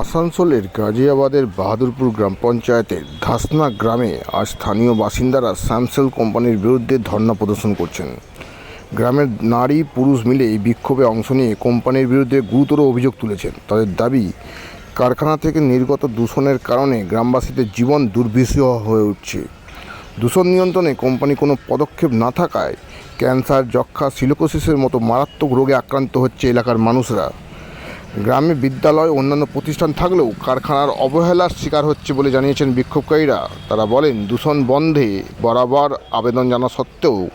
আসানসোলের গাজিয়াবাদের বাহাদুরপুর গ্রাম পঞ্চায়েতের ধাসনা গ্রামে আজ স্থানীয় বাসিন্দারা স্যামসেল কোম্পানির বিরুদ্ধে ধর্ণা প্রদর্শন করছেন। গ্রামের নারী পুরুষ মিলে এই বিক্ষোভে অংশ নিয়ে কোম্পানির বিরুদ্ধে গুরুতর অভিযোগ তুলেছেন। তাদের দাবি, কারখানা থেকে নির্গত দূষণের কারণে গ্রামবাসীদের জীবন দুর্বিষহ হয়ে উঠছে। দূষণ নিয়ন্ত্রণে কোম্পানি কোনো পদক্ষেপ না থাকায় ক্যান্সার যক্ষা সিলোকোসিসের মতো মারাত্মক রোগে আক্রান্ত হচ্ছে এলাকার মানুষরা। গ্রামে বিদ্যালয় অন্যান্য প্রতিষ্ঠান থাকলেও কারখানার অবহেলার শিকার হচ্ছে বলে জানিয়েছেন বিক্ষোভকারীরা। তারা বলেন, দূষণ বন্ধে বরাবর আবেদন জানা সত্ত্বেও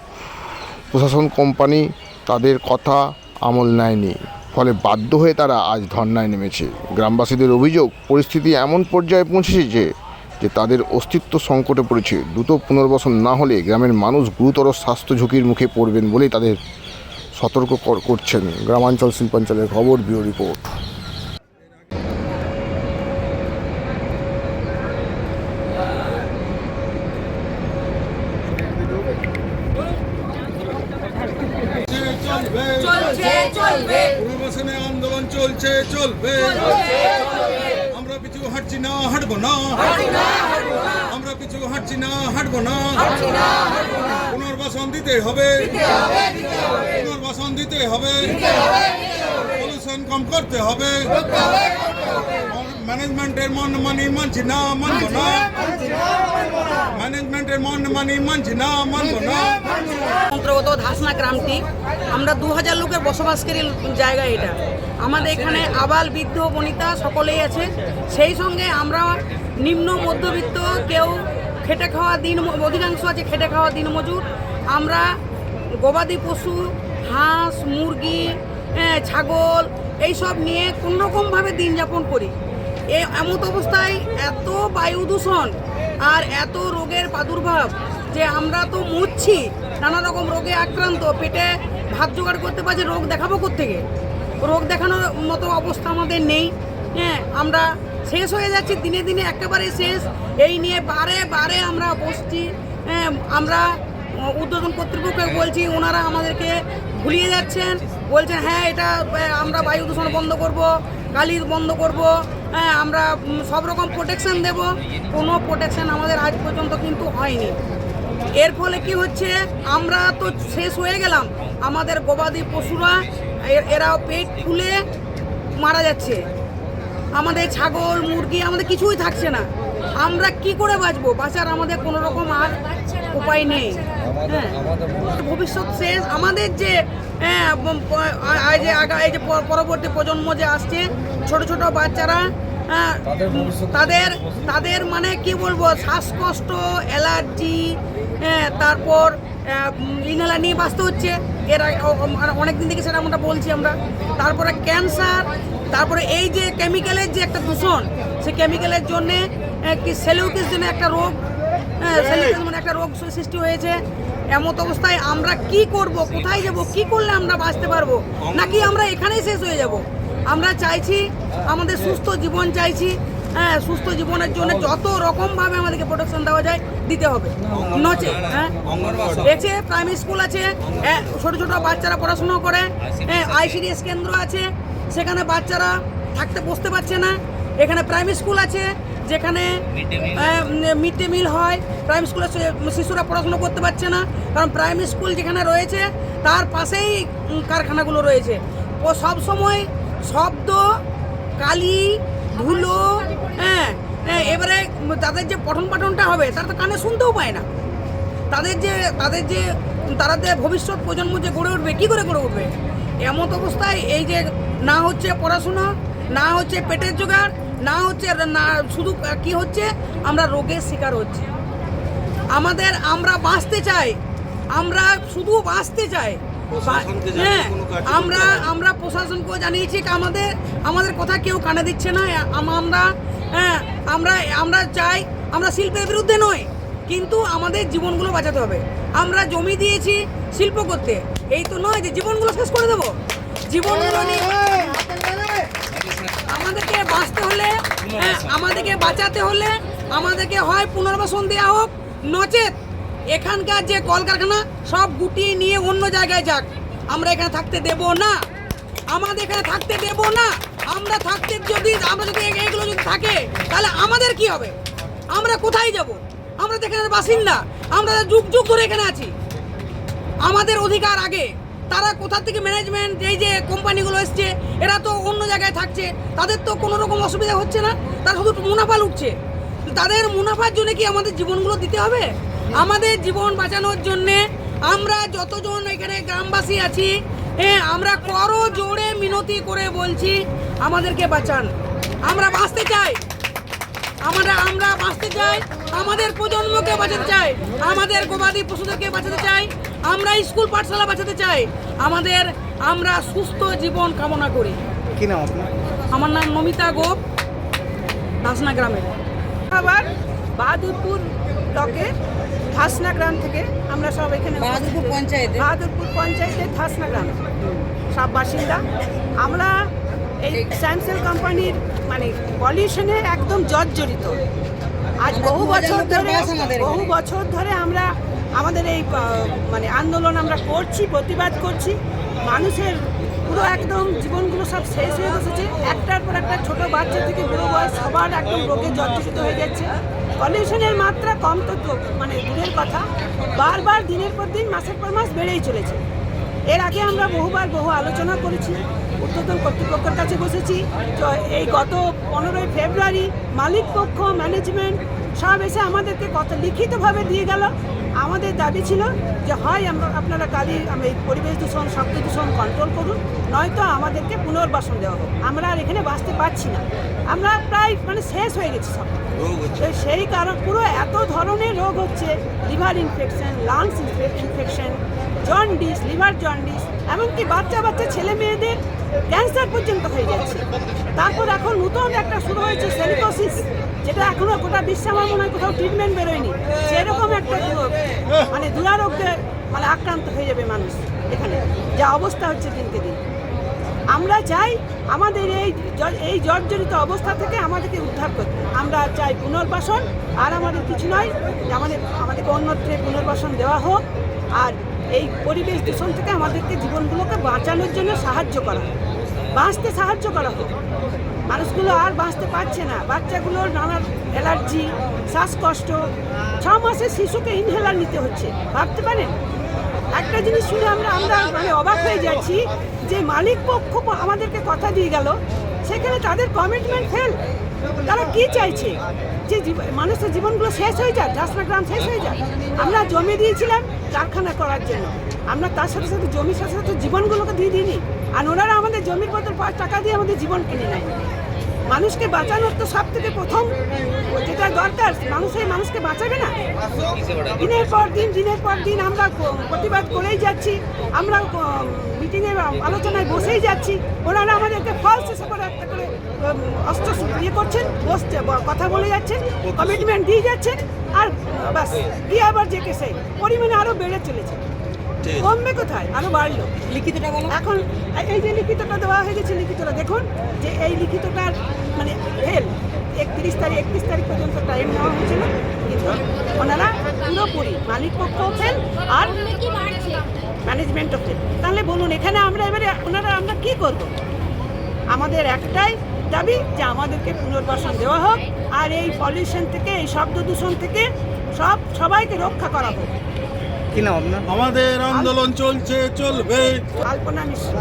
প্রশাসন কোম্পানি তাদের কথা আমল নেয়নি। ফলে বাধ্য হয়ে তারা আজ ধর্নায় নেমেছে। গ্রামবাসীদের অভিযোগ, পরিস্থিতি এমন পর্যায়ে পৌঁছেছে যে তাদের অস্তিত্ব সংকটে পড়েছে। দ্রুত পুনর্বাসন না হলে গ্রামের মানুষ গুরুতর স্বাস্থ্য ঝুঁকির মুখে পড়বেন বলেই তাদের সতর্ক কর- করছেন গ্রামাঞ্চল শিল্পাঞ্চলের খবর ব্যুরো রিপোর্ট। চলবে। আন্দোলন চলছে চলবে। আমরা পিছু হাঁটছি না হাঁটবো না। আমরা পিছু হাঁটছি না হাঁটবো না। পুনর্বাসন দিতে হবে। পুনর্বাসন দিতে হবে। পলিউশন কম করতে হবে। ম্যানেজমেন্টের মন মানি মানছি না, মানবো না। ম্যানেজমেন্টের মন মানি মানছি না, মানবো না। অন্তর্গত ধাসনা গ্রামটি, আমরা দু হাজার লোকের বসবাসকারী জায়গা এটা। আমাদের এখানে আবাল, বৃদ্ধ, বনিতা সকলেই আছে। সেই সঙ্গে আমরা নিম্ন, মধ্যবিত্ত, কেউ খেটে খাওয়া দিন, অধিকাংশ আছে খেটে খাওয়া দিন মজুর আমরা গবাদি পশু হাঁস মুরগি ছাগল, এইসব নিয়ে কোনোরকমভাবে দিন যাপন করি। এ, এমত অবস্থায় এত বায়ু দূষণ আর এত রোগের প্রাদুর্ভাব যে আমরা তো মরছি, নানা রকম রোগে আক্রান্ত, পেটে ভাত জোগাড় করতে পারছি, রোগ দেখাবো থেকে রোগ দেখানোর মতো অবস্থা আমাদের নেই হ্যাঁ আমরা শেষ হয়ে যাচ্ছি, দিনে দিনে একেবারে শেষ। এই নিয়ে বারে বারে আমরা বসছি হ্যাঁ আমরা উদ্বোধন কর্তৃপক্ষকে বলছি, ওনারা আমাদেরকে ভুলিয়ে যাচ্ছেন, বলছেন হ্যাঁ এটা আমরা বায়ু দূষণ বন্ধ করব গালির বন্ধ করব হ্যাঁ আমরা সব রকম প্রোটেকশন দেব। কোনো প্রোটেকশন আমাদের আজ পর্যন্ত কিন্তু হয়নি। এর ফলে কি হচ্ছে, আমরা তো শেষ হয়ে গেলাম। আমাদের গবাদি পশুরা এরা পেট ফুলে মারা যাচ্ছে। আমাদের ছাগল, মুরগি, আমাদের কিছুই থাকছে না। আমরা কি করে বাঁচবো? বাঁচার আমাদের কোনো রকম আর উপায় নেই। হ্যাঁ। ভবিষ্যৎ শেষ আমাদের যে হ্যাঁ, এই যে এই যে পরবর্তী প্রজন্ম যে আসছে ছোট ছোট বাচ্চারা হ্যাঁ, তাদের তাদের মানে কি বলব শ্বাসকষ্ট অ্যালার্জি হ্যাঁ, তারপর ইনহেলা নিয়ে বাঁচতে হচ্ছে। এর অনেক দিন থেকে সেটা আমরা বলছি আমরা। তারপরে ক্যান্সার তারপরে এই যে কেমিক্যালের যে একটা দূষণ সেই কেমিক্যালের জন্যে কি সেলিউকিস জন্য একটা রোগ মানে একটা রোগ সৃষ্টি হয়েছে। এমত অবস্থায় আমরা কি করব? কোথায় যাব? কি করলে আমরা বাঁচতে পারব? নাকি আমরা এখানেই শেষ হয়ে যাব? আমরা চাইছি আমাদের সুস্থ জীবন চাইছি। হ্যাঁ সুস্থ জীবনের জন্য যত রকমভাবে আমাদেরকে প্রোটেকশন দেওয়া যায় দিতে হবে। নচে হ্যাঁ? এছে প্রাইমারি স্কুল আছে হ্যাঁ, ছোট ছোট বাচ্চারা পড়াশোনা করে হ্যাঁ আইসিডিএস কেন্দ্র আছে সেখানে বাচ্চারা থাকতে বসতে পারছে না। এখানে প্রাইমারি স্কুল আছে যেখানে মিড ডে মিল হয় প্রাইমারি স্কুলে শিশুরা পড়াশোনা করতে পারছে না কারণ প্রাইমারি স্কুল যেখানে রয়েছে তার পাশেই কারখানাগুলো রয়েছে। ও সব সময় শব্দ কালি ধুলো হ্যাঁ হ্যাঁ, এবারে তাদের যে পঠন পাঠনটা হবে তারা তো কানে শুনতেও পায় না। তাদের যে তাদের যে তারা যে ভবিষ্যৎ প্রজন্ম যে গড়ে উঠবে কী করে গড়ে উঠবে? এমত অবস্থায় এই যে না হচ্ছে পড়াশোনা না হচ্ছে পেটের জোগাড় না হচ্ছে না শুধু কি হচ্ছে? আমরা রোগের শিকার হচ্ছি। আমাদের আমরা বাঁচতে চাই। আমরা শুধু বাঁচতে চাই। হ্যাঁ আমরা আমরা প্রশাসনকেও জানিয়েছি আমাদের আমাদের কথা কেউ কানে দিচ্ছে না। আমরা হ্যাঁ আমরা আমরা চাই আমরা শিল্পের বিরুদ্ধে নই। কিন্তু আমাদের জীবনগুলো বাঁচাতে হবে। আমরা জমি দিয়েছি শিল্প করতে। এই তো নয় যে জীবনগুলো শেষ করে দেবো। জীবনগুলো নিয়ে আমাদেরকে বাঁচতে হলে হ্যাঁ, আমাদেরকে বাঁচাতে হলে আমাদেরকে হয় পুনর্বাসন দেওয়া হোক নচেত এখানকার যে কলকারখানা সব গুটিয়ে নিয়ে অন্য জায়গায় যাক। আমরা এখানে থাকতে দেব না। আমাদের এখানে থাকতে দেব না। আমরা থাকতে যদি আমরা যদি এগুলো যদি থাকে তাহলে আমাদের কি হবে? আমরা কোথায় যাব? আমরা তো এখানের বাসিন্দা। আমরা যুগ যুগ ধরে এখানে আছি। আমাদের অধিকার আগে। তারা কোথা থেকে ম্যানেজমেন্ট এই যে কোম্পানিগুলো এসছে, এরা তো অন্য জায়গায় থাকছে, তাদের তো কোনো রকম অসুবিধা হচ্ছে না, তারা শুধু মুনাফা লুটছে। তাদের মুনাফার জন্য কি আমাদের জীবনগুলো দিতে হবে? আমাদের জীবন বাঁচানোর জন্যে আমরা যতজন এখানে গ্রামবাসী আছি হ্যাঁ আমরা করো জোরে মিনতি করে বলছি, আমাদেরকে বাঁচান। আমরা বাঁচতে চাই। আমরা আমরা বাঁচতে চাই আমাদের প্রজন্মকে বাঁচাতে চাই আমাদের গবাদি পশুদেরকে বাঁচাতে চাই আমরা স্কুল পাঠশালা বাঁচাতে চাই আমাদের আমরা সুস্থ জীবন কামনা করি। কি নাম আপনার? আমার নাম নমিতা গোপ দাসনা গ্রামের। আবার বাহাদুরপুর ব্লকের ধাসনা গ্রাম থেকে আমরা সব এখানে বাহাদুরপুর পঞ্চায়েতে? বাহাদুরপুর পঞ্চায়েতের ধাসনা গ্রাম। সব বাসিন্দা। আমরা এই স্যামসেল কোম্পানির মানে পলিউশনে একদম জর্জরিত। আজ বহু বছর ধরে বহু বছর ধরে আমরা আমাদের এই মানে আন্দোলন আমরা করছি প্রতিবাদ করছি। মানুষের পুরো একদম জীবনগুলো সব শেষ হয়ে বসেছে। একটার পর একটা ছোট বাচ্চা থেকে বুড়ো বয়স সবার একদম রোগে জর্জরিত হয়ে যাচ্ছে। পলিউশনের মাত্রা কম তো তো- মানে দূরের কথা। বারবার দিনের পর দিন মাসের পর মাস বেড়েই চলেছে। এর আগে আমরা বহুবার বহু আলোচনা করেছি উর্ধ্বতন কর্তৃপক্ষের কাছে বসেছি চ- এই গত পনেরোই ফেব্রুয়ারি মালিক পক্ষ ম্যানেজমেন্ট সব এসে আমাদেরকে কত লিখিতভাবে দিয়ে গেল। আমাদের দাবি ছিল যে হয় আমরা আপনারা কালি আমি এই পরিবেশ দূষণ শব্দ দূষণ কন্ট্রোল করুন নয়তো আমাদেরকে পুনর্বাসন দেওয়া হোক। আমরা আর এখানে বাঁচতে পারছি না। আমরা প্রায় মানে শেষ হয়ে গেছি সব। তো সেই কারণ পুরো এত ধরনের রোগ হচ্ছে liver infection lungs infection jaundice liver jaundice এমনকি বাচ্চা বাচ্চা ছেলে মেয়েদের ক্যান্সার পর্যন্ত হয়ে যাচ্ছে। তারপর এখন নতুন একটা শুরু হয়েছে সেলিকোসিস, যেটা এখনও গোটা বিশ্বে আমার মনে হয় কোথাও ট্রিটমেন্ট বেরোয়নি। সেরকম একটা মানে দুরারোগ্যে মানে আক্রান্ত হয়ে যাবে মানুষ এখানে, যা অবস্থা হচ্ছে দিনকে দিন। আমরা চাই আমাদের এই এই জর্জরিত অবস্থা থেকে আমাদেরকে উদ্ধার করতে। আমরা চাই পুনর্বাসন, আর আমাদের কিছু নয় আমাদের, আমাদেরকে অন্যত্রে পুনর্বাসন দেওয়া হোক, আর এই পরিবেশ দূষণ থেকে আমাদেরকে জীবনগুলোকে বাঁচানোর জন্য সাহায্য করা বাঁচতে সাহায্য করা হোক মানুষগুলো আর বাঁচতে পারছে না। বাচ্চাগুলোর নানা অ্যালার্জি, শ্বাসকষ্ট। ছ মাসের শিশুকে ইনহেলার নিতে হচ্ছে। ভাবতে পারেন? একটা জিনিস শুনে আমরা আমরা মানে অবাক হয়ে যাচ্ছি যে মালিক পক্ষ আমাদেরকে কথা দিয়ে গেল। সেখানে তাদের কমিটমেন্ট ফেল তারা কি চাইছে? যে মানুষের জীবনগুলো শেষ হয়ে যাক ঝাঁসনা গ্রাম শেষ হয়ে যাক। আমরা জমি দিয়েছিলাম কারখানা করার জন্য। আমরা তার সাথে সাথে জমির সাথে সাথে জীবনগুলোকে দিয়ে দিইনি। আর ওনারা আমাদের জমির বদল পাঁচ টাকা দিয়ে আমাদের জীবন কিনে নেয়। মানুষকে বাঁচানোর তো সব থেকে প্রথম যেটা দরকার, মানুষের মানুষকে বাঁচাবে না? দিনের পর দিন, দিনের পর দিন আমরা প্রতিবাদ করেই যাচ্ছি, আমরা মিটিংয়ে আলোচনায় বসেই যাচ্ছি, ওনারা আমাদেরকে এসে করে একটা করে অস্ত্র ইয়ে করছেন, বসছে কথা বলে যাচ্ছেন কমিটমেন্ট দিয়ে যাচ্ছেন, আর বাস, দিয়ে আবার যে কেসে, পরিমাণে আরও বেড়ে চলেছে। কমবে কোথায়? আরও বাড়লো। লিখিতটা বলো। এখন এই যে লিখিতটা দেওয়া হয়ে গেছে লিখিতটা দেখুন যে এই লিখিতটার মানে ফেল একত্রিশ তারিখ একত্রিশ তারিখ পর্যন্ত টাইম নেওয়া হয়েছিল। কিন্তু ওনারা পুরোপুরি মালিক পক্ষ ফেল আর ম্যানেজমেন্টও ফেল তাহলে বলুন এখানে আমরা এবারে ওনারা আমরা কি করব? আমাদের একটাই দাবি যে আমাদেরকে পুনর্বাসন দেওয়া হোক আর এই পলিউশন থেকে এই শব্দ দূষণ থেকে সব সবাইকে রক্ষা করা হোক। কি নাম আপনার আমাদের আন্দোলন চলছে চলবে। কল্পনা মিশ্র।